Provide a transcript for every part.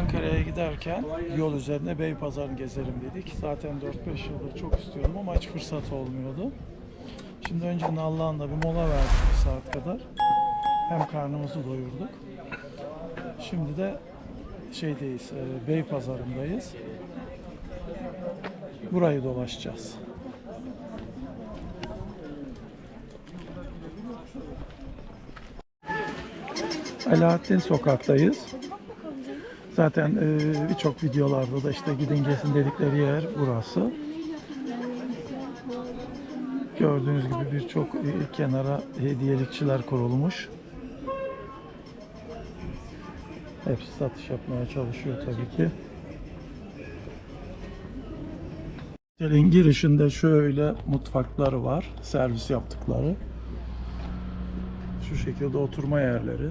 Ankara'ya giderken yol üzerinde Beypazarı'nı gezelim dedik. Zaten 4-5 yıldır çok istiyordum ama hiç fırsat olmuyordu. Şimdi önce Nallıhan'da bir mola verdik bir saat kadar. Hem karnımızı doyurduk. Şimdi de şeydeyiz, e, Beypazarı'ndayız. Burayı dolaşacağız. Alaaddin Sokak'tayız. Zaten e, birçok videolarda da işte gidin gezin dedikleri yer burası. Gördüğünüz gibi birçok e, kenara hediyelikçiler kurulmuş. Hepsi satış yapmaya çalışıyor tabii ki. Otelin girişinde şöyle mutfakları var. Servis yaptıkları. Şu şekilde oturma yerleri.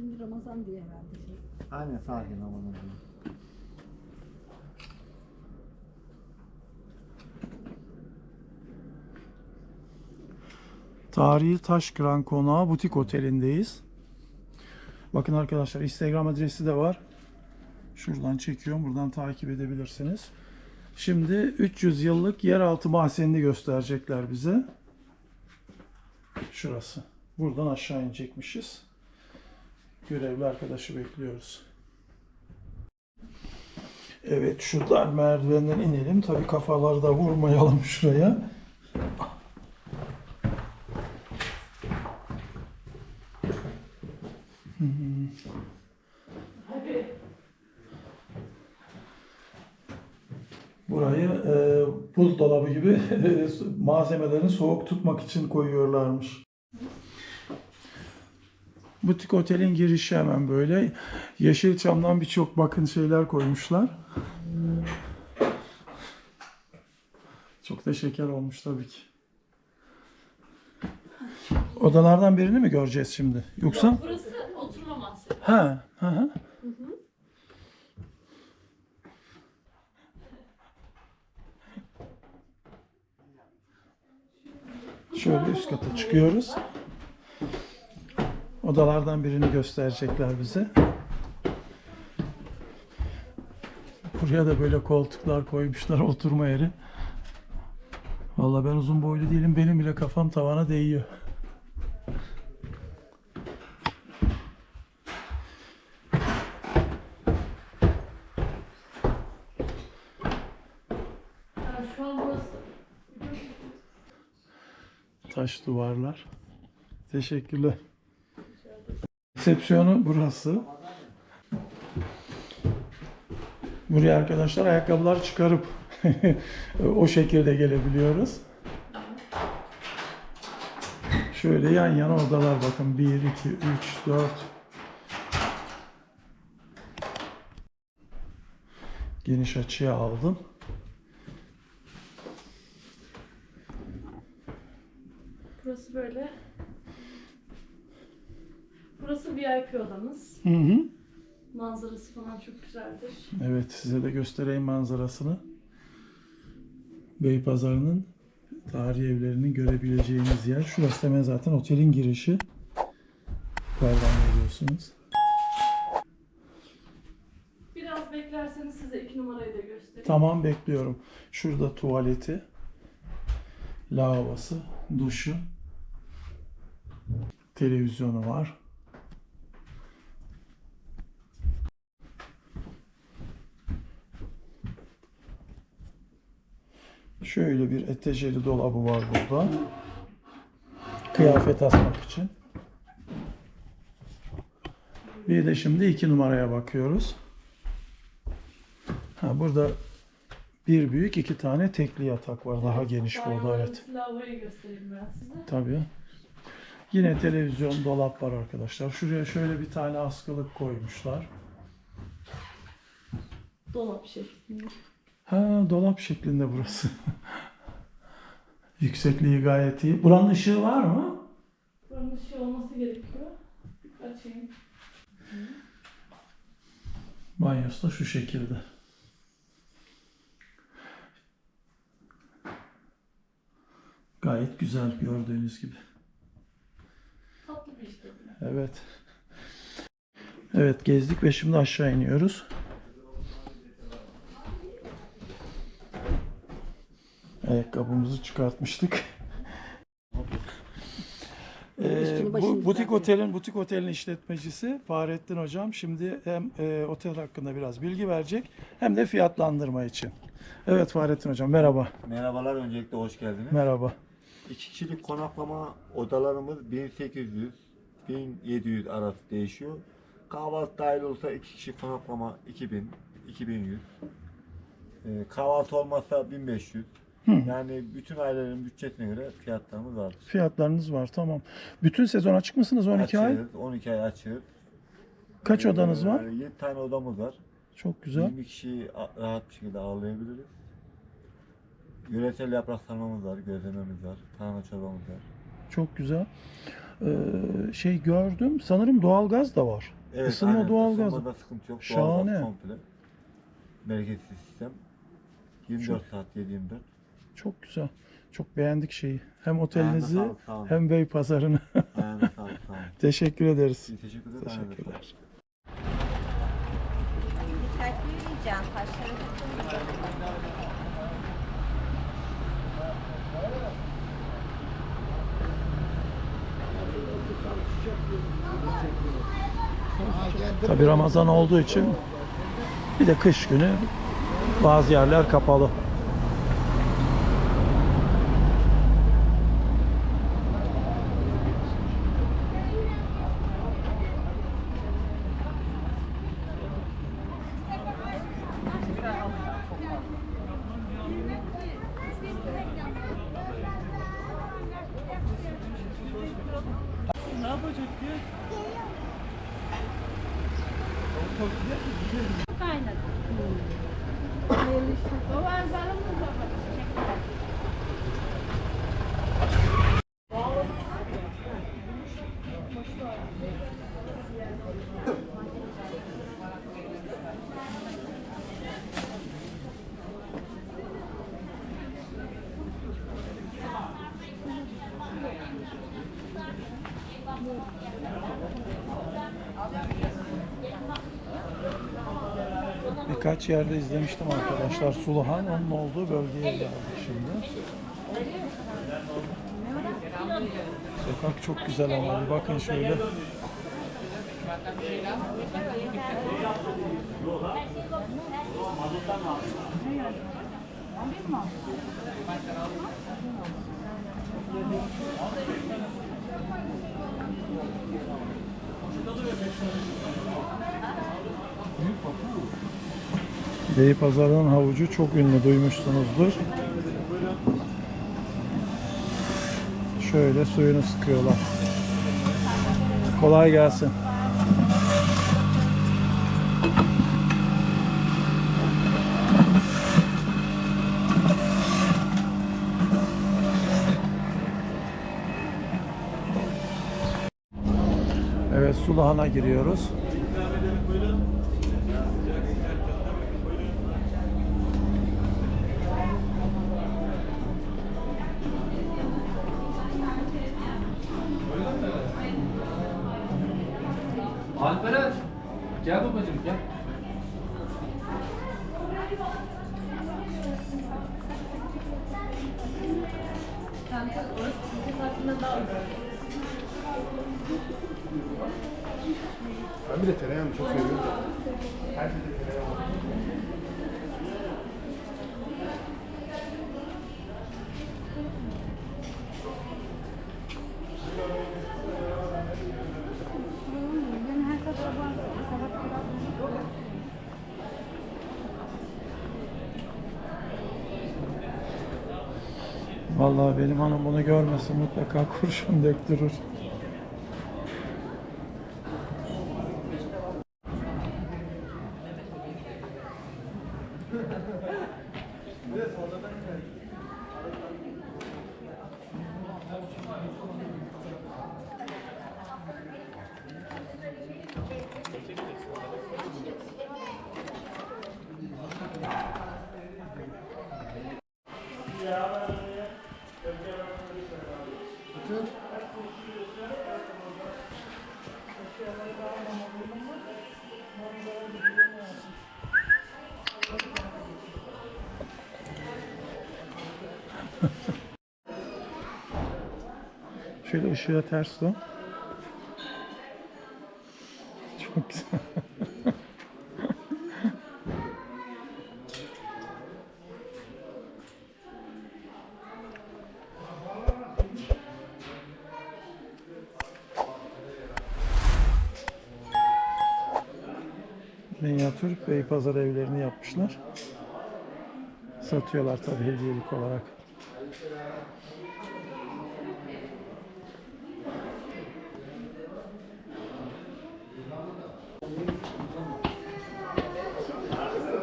Şimdi Ramazan diye herhalde şey. Aynen sakin amanın. Tarihi Taşkıran Konağı Butik Oteli'ndeyiz. Bakın arkadaşlar Instagram adresi de var. Şuradan çekiyorum. Buradan takip edebilirsiniz. Şimdi 300 yıllık yeraltı mahzenini gösterecekler bize. Şurası. Buradan aşağı inecekmişiz. Görevli arkadaşı bekliyoruz. Evet şuradan merdivenden inelim. Tabii kafaları da vurmayalım şuraya. Burayı e, buzdolabı gibi malzemelerini soğuk tutmak için koyuyorlarmış. Butik otelin girişi hemen böyle. Yeşilçam'dan birçok bakın şeyler koymuşlar. Çok da şeker olmuş tabii ki. Odalardan birini mi göreceğiz şimdi? Yoksa? Burası oturma mahzeni. Ha, ha, ha. Şöyle üst kata çıkıyoruz. Odalardan birini gösterecekler bize. Buraya da böyle koltuklar koymuşlar oturma yeri. Vallahi ben uzun boylu değilim. Benim bile kafam tavana değiyor. Taş duvarlar. Teşekkürler. Resepsiyonu burası. Buraya arkadaşlar ayakkabılar çıkarıp o şekilde gelebiliyoruz. Şöyle yan yana odalar bakın. 1, 2, 3, 4. Geniş açıya aldım. Burası böyle. Burası VIP odamız. Hı hı. Manzarası falan çok güzeldir. Evet size de göstereyim manzarasını. Beypazarı'nın tarihi evlerini görebileceğiniz yer. Şurası hemen zaten otelin girişi. Yukarıdan görüyorsunuz. Biraz beklerseniz size iki numarayı da göstereyim. Tamam bekliyorum. Şurada tuvaleti, lavabosu, duşu, televizyonu var. Şöyle bir etejeri dolabı var burada. Kıyafet asmak için. Bir de şimdi iki numaraya bakıyoruz. Ha, burada bir büyük iki tane tekli yatak var. Daha geniş bu oda evet. Lavaboyu göstereyim ben size. Tabii. Yine televizyon, dolap var arkadaşlar. Şuraya şöyle bir tane askılık koymuşlar. Dolap şeklinde. Ha dolap şeklinde burası. Yüksekliği gayet iyi. Buranın ışığı var mı? Buranın ışığı olması gerekiyor. Açayım. Banyosu da şu şekilde. Gayet güzel gördüğünüz gibi. Tatlı bir işte. Evet. Evet gezdik ve şimdi aşağı iniyoruz. Ayakkabımızı çıkartmıştık. Ee, bu butik otelin butik otelin işletmecisi Fahrettin hocam şimdi hem e, otel hakkında biraz bilgi verecek hem de fiyatlandırma için. Evet Fahrettin hocam merhaba. Merhabalar, öncelikle hoş geldiniz. Merhaba. İki kişilik konaklama odalarımız 1800-1700 arası değişiyor. Kahvaltı dahil olsa iki kişi konaklama 2000, 2100. Ee, kahvaltı olmazsa 1500. Hı. Yani bütün ailelerin bütçesine göre fiyatlarımız var. Fiyatlarınız var tamam. Bütün sezon açık mısınız 12 ay? Açığız, 12 ay açığız. Kaç odanız var? 7 tane odamız var. Çok güzel. 20 kişiyi a- rahat bir şekilde ağırlayabiliriz. Yöresel yaprak sarmamız var, gözlememiz var, tarhana çorbamız var. Çok güzel. Ee, şey gördüm. Sanırım doğalgaz da var. Isınma aynen. doğalgaz. Isınmada sıkıntı yok. Şahane. Doğalgaz komple. Bereketli sistem. 24 saat 7-24. Çok güzel. Çok beğendik şeyi. Hem otelinizi sağ olun. hem Bey pazarını. Ayağına sağlık, sağ olun. Teşekkür ederiz. Teşekkür ederim. ayağına sağlık. Teşekkürler. Dikkatli yürüyeceğim. Taşları. Tabi Ramazan olduğu için bir de kış günü bazı yerler kapalı. Birkaç yerde izlemiştim arkadaşlar. Suluhan onun olduğu bölgeye geldik şimdi. Sokak çok güzel ama bir bakın şöyle. Beypazarı'nın havucu çok ünlü duymuşsunuzdur. Şöyle suyunu sıkıyorlar. Kolay gelsin. Evet Sulahan'a giriyoruz. Vallahi benim hanım bunu görmesin mutlaka kurşun döktürür. Şöyle ışığa ters dön. Çok güzel. Minyatür Beypazarı evlerini yapmışlar. Satıyorlar tabii hediyelik olarak.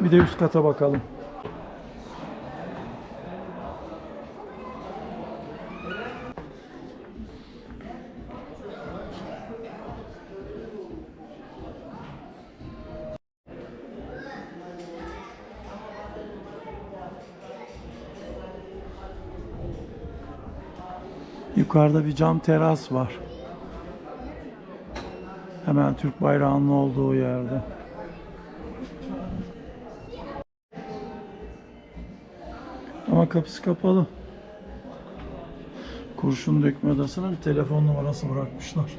Bir de üst kata bakalım. Yukarıda bir cam teras var. Hemen Türk bayrağının olduğu yerde. Ama kapısı kapalı. Kurşun dökme odasına bir telefon numarası bırakmışlar.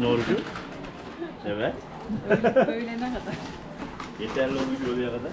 Nurcu? Evet. Öğlene kadar. Yeterli olmuş oraya kadar.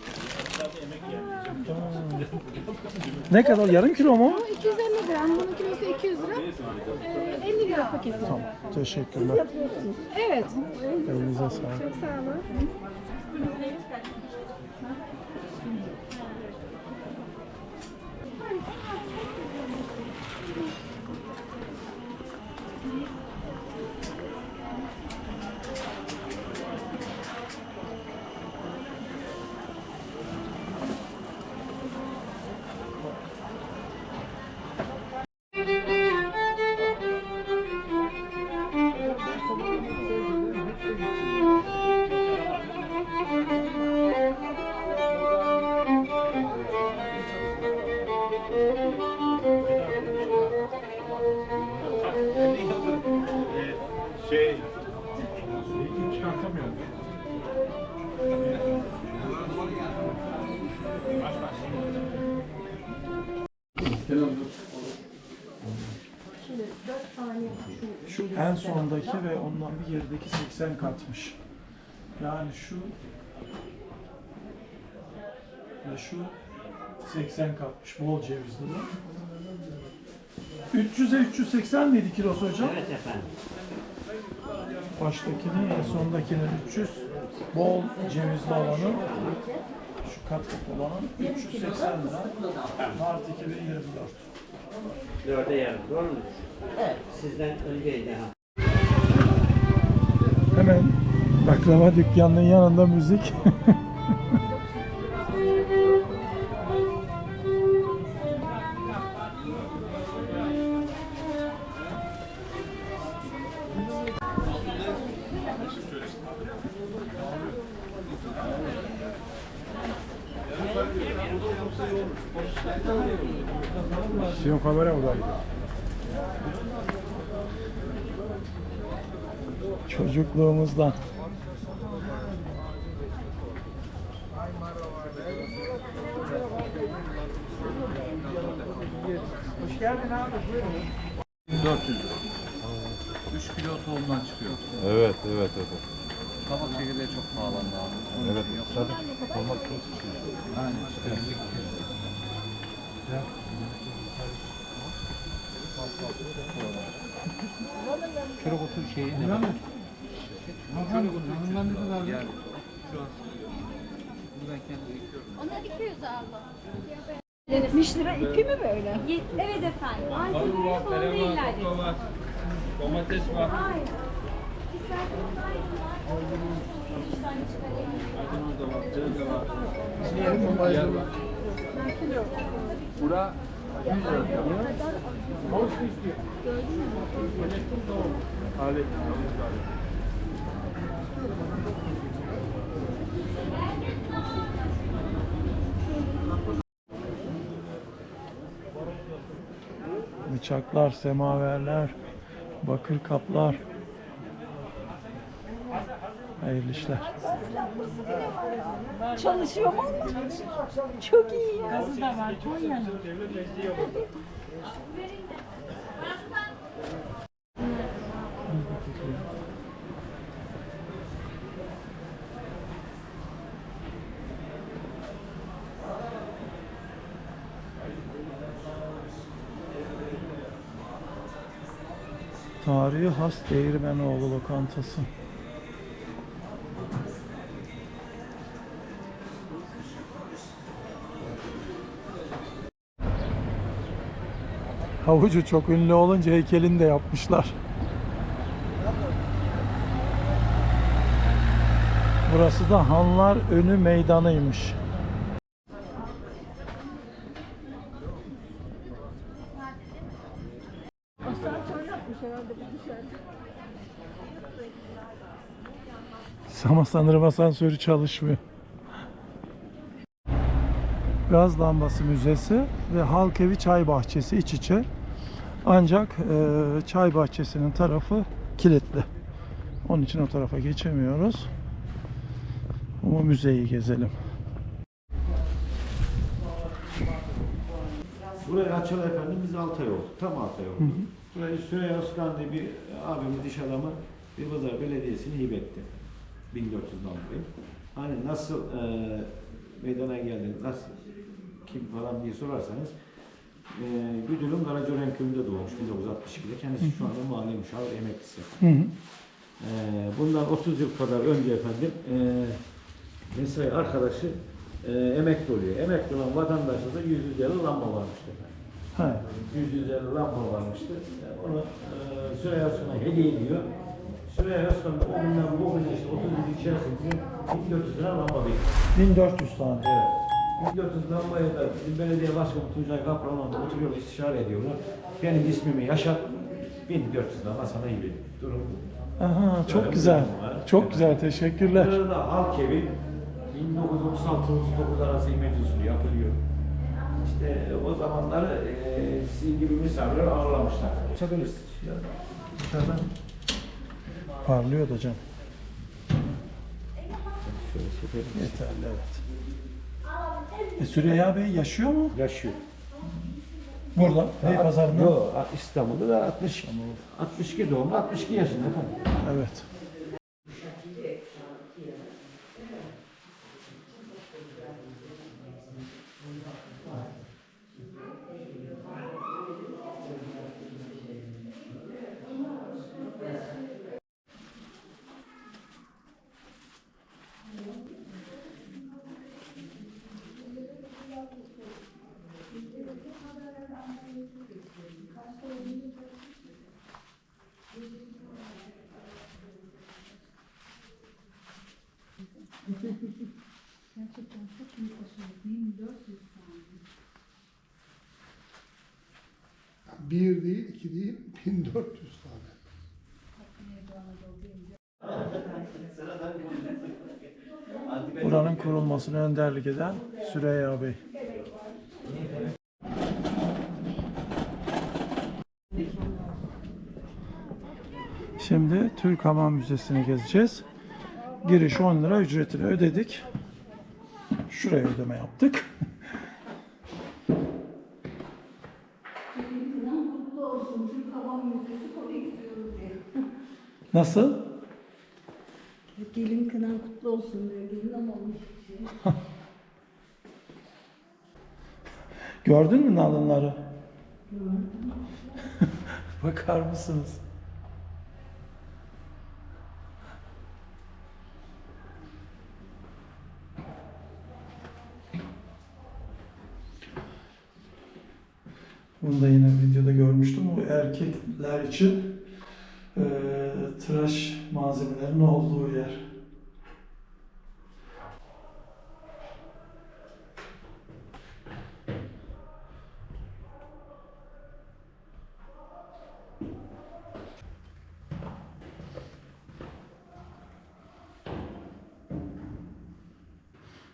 Ne kadar? Yarım kilo mu? Bu 250 gram, bunun kilosu 200 lira. Ee, 50 lira paketi. Tamam. Teşekkürler. Evet, Elinize sağlık. çok sağ olun. ve ondan bir gerideki 80 katmış. Yani şu ve şu 80 katmış bol cevizli. 300'e 380 miydi kilosu hocam? Evet efendim. Baştakinin en sondakinin 300 bol cevizli olanı şu kat kat olanın 380 lira artı 2024. Dörde yarım doğru mu? Evet. Sizden önceydi ha. Hemen baklava dükkanının yanında müzik. geldin abi. Buyurun. 400 lira. 3 kilo tohumdan çıkıyor. Evet, evet, evet. Kabak çekirdeği çok pahalandı abi. Onun Evet, için yok. zaten olmak çok çıkıyor. Aynen işte. Çörek otu şeyi ne? Çörek otu yanından ne kadar? Yani şu an bunu ben kendim ekiyorum. Ona dikiyoruz abla. 70 lira ipi mi böyle? Ye- Evet efendim. Antep'e falan değiller. Domates var. Aynen. İsterseniz aynı Bura 100 lira. Alet. Bıçaklar, semaverler, bakır kaplar. Hayırlı işler. Çalışıyor mu? Çok iyi ya. Gazı da var Konya'nın. Tarihi has Değirmenoğlu lokantası. Havucu çok ünlü olunca heykelini de yapmışlar. Burası da Hanlar Önü Meydanı'ymış. Dışarıda. Ama sanırım asansörü çalışmıyor. Gaz Lambası Müzesi ve Halk Evi Çay Bahçesi iç içe. Ancak e, çay bahçesinin tarafı kilitli. Onun için o tarafa geçemiyoruz. Ama müzeyi gezelim. Buraya açalı efendim biz 6 ay oldu. Tam 6 ay oldu. Burayı Süreyya Özkan diye bir abimiz iş adamı bir Pazar Belediyesi'ne hibe etti. 1400 namlıyı. Hani nasıl e, meydana geldi, nasıl kim falan diye sorarsanız e, Güdül'ün Karacoren köyünde doğmuş 1962'de. Kendisi şu anda mahalle müşavir emeklisi. Hı hı. E, bundan 30 yıl kadar önce efendim e, mesai arkadaşı e, emekli oluyor. Emekli olan vatandaşa da 100 lira lamba varmıştı efendim. Ha. 100 lira lamba varmıştı. Yani onu e, Süreyya Özkan'a hediye ediyor. Süreyya Özkan da o günden bugüne işte 30 yıl içerisinde 1400 lira lamba bekliyor. 1400 tane. Evet. 1400 lambayı da bizim belediye başkanı Tuncay Kapraman'da oturuyor istişare ediyorlar. Benim ismimi yaşat 1400 lamba sana iyi veriyor. Durum bu. Aha, Böyle çok bir güzel. durum var. Çok Evet. güzel. Teşekkürler. Burada da halk evi 1936-39 arası meclisi yapılıyor. İşte o zamanları e, sizin gibi misafirler ağırlamışlar. Çakırız. Ya, dışarıdan Parlıyor da can. şöyle çekelim. Yeterli evet. E, Süreyya Bey yaşıyor mu? Yaşıyor. Burada. Beypazarı'nda. Yok, İstanbul'da da 60, 62 doğumlu, 62 yaşında efendim. Evet. Bir değil, iki değil, 1400 tane. Buranın kurulmasına önderlik eden Süreyya Bey. Şimdi Türk Hamam Müzesi'ni gezeceğiz. Giriş 10 lira ücretini ödedik. Şuraya ödeme yaptık. Kutlu olsun Türk Hava Müzesi koleksiyonu diye. Nasıl? Gelin kınan kutlu olsun diyor. Gelin olmamış. Gördün mü nalınları? Bakar mısınız? Bunu da yine videoda görmüştüm. Bu erkekler için e, tıraş malzemelerinin olduğu yer.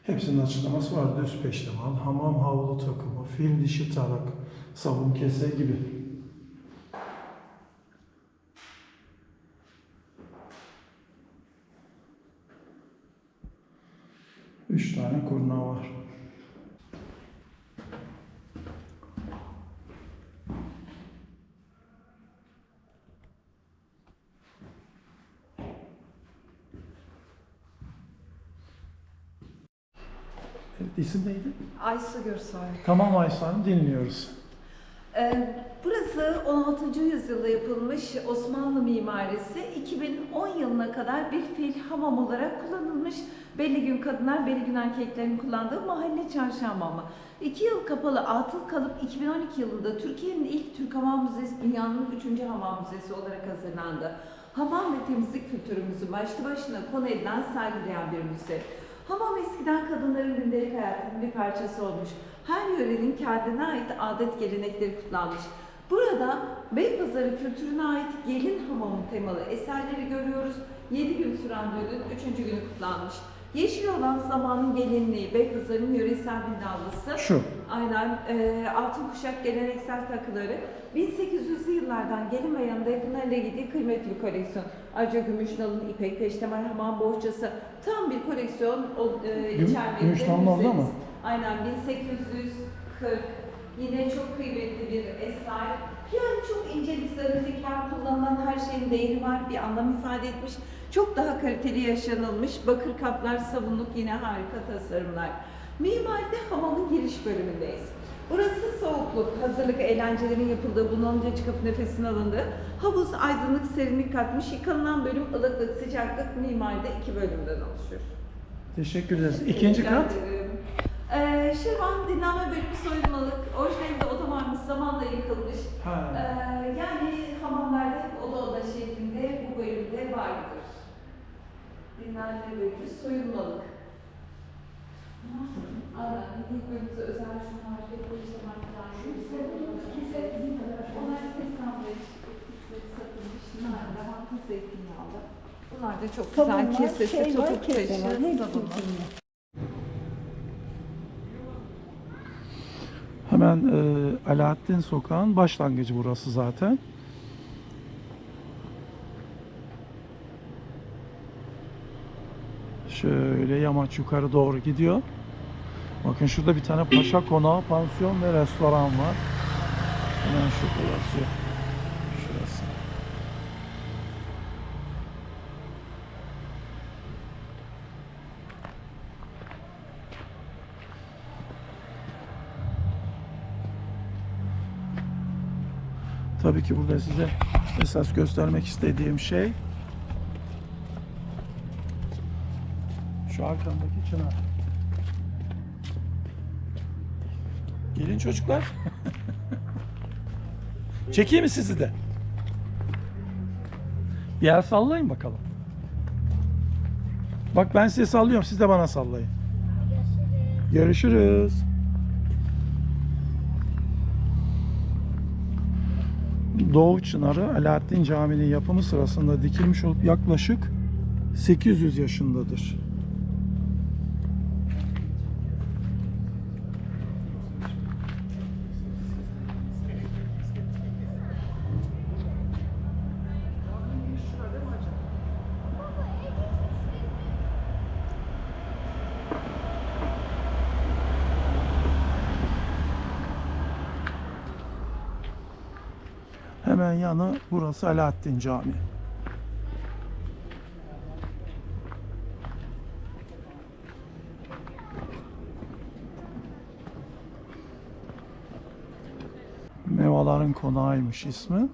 Hepsinin açıklaması var. Düz peştemal, hamam havlu takımı, fil dişi tarak, sabun kese gibi. Üç tane kurna var. Evet, isim neydi? Aysu Gürsoy. Tamam Ayşe Hanım dinliyoruz. Ee, Burası 16. yüzyılda yapılmış Osmanlı mimarisi 2010 yılına kadar bir fil hamam olarak kullanılmış. Belli gün kadınlar, belli gün erkeklerin kullandığı mahalle çarşı hamamı. 2 yıl kapalı atıl kalıp 2012 yılında Türkiye'nin ilk Türk Hamam Müzesi dünyanın 3. hamam müzesi olarak hazırlandı. Hamam ve temizlik kültürümüzü başlı başına konu edilen saygılayan bir müze. Hamam eskiden kadınların gündelik hayatının bir parçası olmuş. Her yörenin kendine ait adet gelenekleri kutlanmış. Burada Beypazarı kültürüne ait gelin hamamı temalı eserleri görüyoruz. 7 gün süren düğünün 3. günü kutlanmış. Yeşil olan zamanın gelinliği, Beypazarı'nın yöresel bir dalgası. Şu. Aynen. E, altın kuşak geleneksel takıları. 1800'lü yıllardan gelin ve yanında yakınlarıyla gittiği kıymetli bir koleksiyon. Ayrıca gümüş nalın, ipek, peştemal, hamam bohçası. Tam bir koleksiyon o, e, içermekte. gümüş nalın orada mı? Aynen 1840. Yine çok kıymetli bir eser. Yani çok incelik, zariflikler kullanılan her şeyin değeri var. Bir anlam ifade etmiş. Çok daha kaliteli yaşanılmış. Bakır kaplar, sabunluk yine harika tasarımlar. Mimaride hamamın giriş bölümündeyiz. Burası soğukluk, hazırlık, eğlencelerin yapıldığı, bunalınca çıkıp nefesin alındığı, havuz, aydınlık, serinlik katmış, yıkanılan bölüm ılıklık, sıcaklık, mimaride iki bölümden oluşuyor. Teşekkür ederiz. İkinci Rica kat. ederim. Ee, Şirvan dinlenme bölümü soyulmalık. Orijinalinde oda varmış, zamanla yıkılmış. Ha. Ee, yani hamamlarda hep oda oda şeklinde bu bölümde vardır. Dinlenme bölümü soyulmalık. Aynen, bölümümüzde özel şu bu işte şu kimse bizim kadar. Onlar seslenmiş, satılmış, nar, lavanta zeytinyağlı. Bunlar da çok güzel kesesi, topuk taşı, sabunlu. Hemen e, Alaaddin Sokağı'nın başlangıcı burası zaten. Şöyle yamaç yukarı doğru gidiyor. Bakın şurada bir tane paşa konağı, pansiyon ve restoran var. Hemen şurada yazıyor. Şurası. Tabii ki burada size esas göstermek istediğim şey şu arkamdaki çınar. Gelin çocuklar. Çekeyim mi sizi de? Bir el sallayın bakalım. Bak ben size sallıyorum siz de bana sallayın. Görüşürüz. Doğu Çınarı Alaaddin Camii'nin yapımı sırasında dikilmiş olup yaklaşık 800 yaşındadır. Hemen yanı burası Alaaddin Camii. Mevaların konağıymış ismi.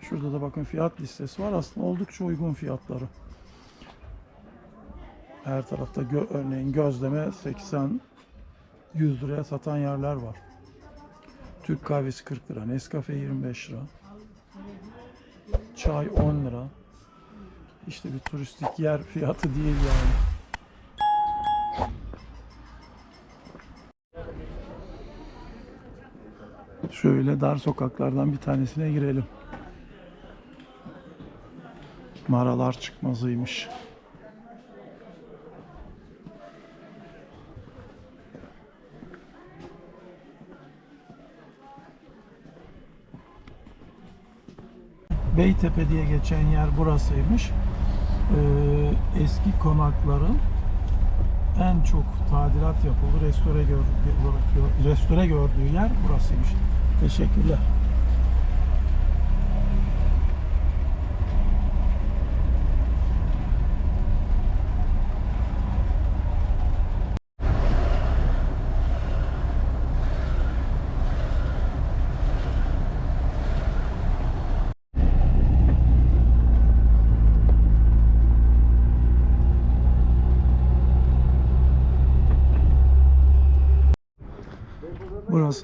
Şurada da bakın fiyat listesi var. Aslında oldukça uygun fiyatları. Her tarafta gö- örneğin gözleme 80 100 liraya satan yerler var. Türk kahvesi 40 lira, Nescafe 25 lira. Çay 10 lira. İşte bir turistik yer fiyatı değil yani. Şöyle dar sokaklardan bir tanesine girelim. Maralar çıkmazıymış. Beytepe diye geçen yer burasıymış. Ee, eski konakların en çok tadilat yapıldı, restore, gör, restore gördüğü yer burasıymış. Teşekkürler.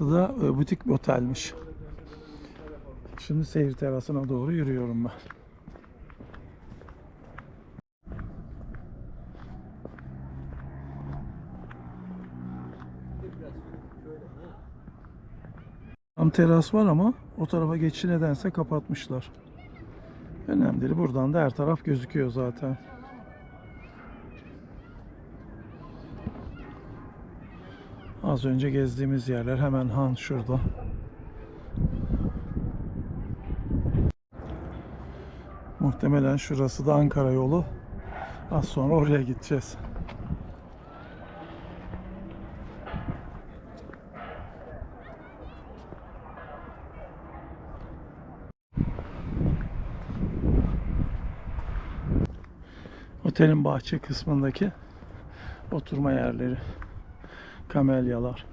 Burası da e, butik bir otelmiş. Şimdi seyir terasına doğru yürüyorum ben. Tam teras var ama o tarafa geçişi nedense kapatmışlar. Önemli değil. Buradan da her taraf gözüküyor zaten. Az önce gezdiğimiz yerler hemen Han şurada. Muhtemelen şurası da Ankara yolu. Az sonra oraya gideceğiz. Otelin bahçe kısmındaki oturma yerleri, kamelyalar.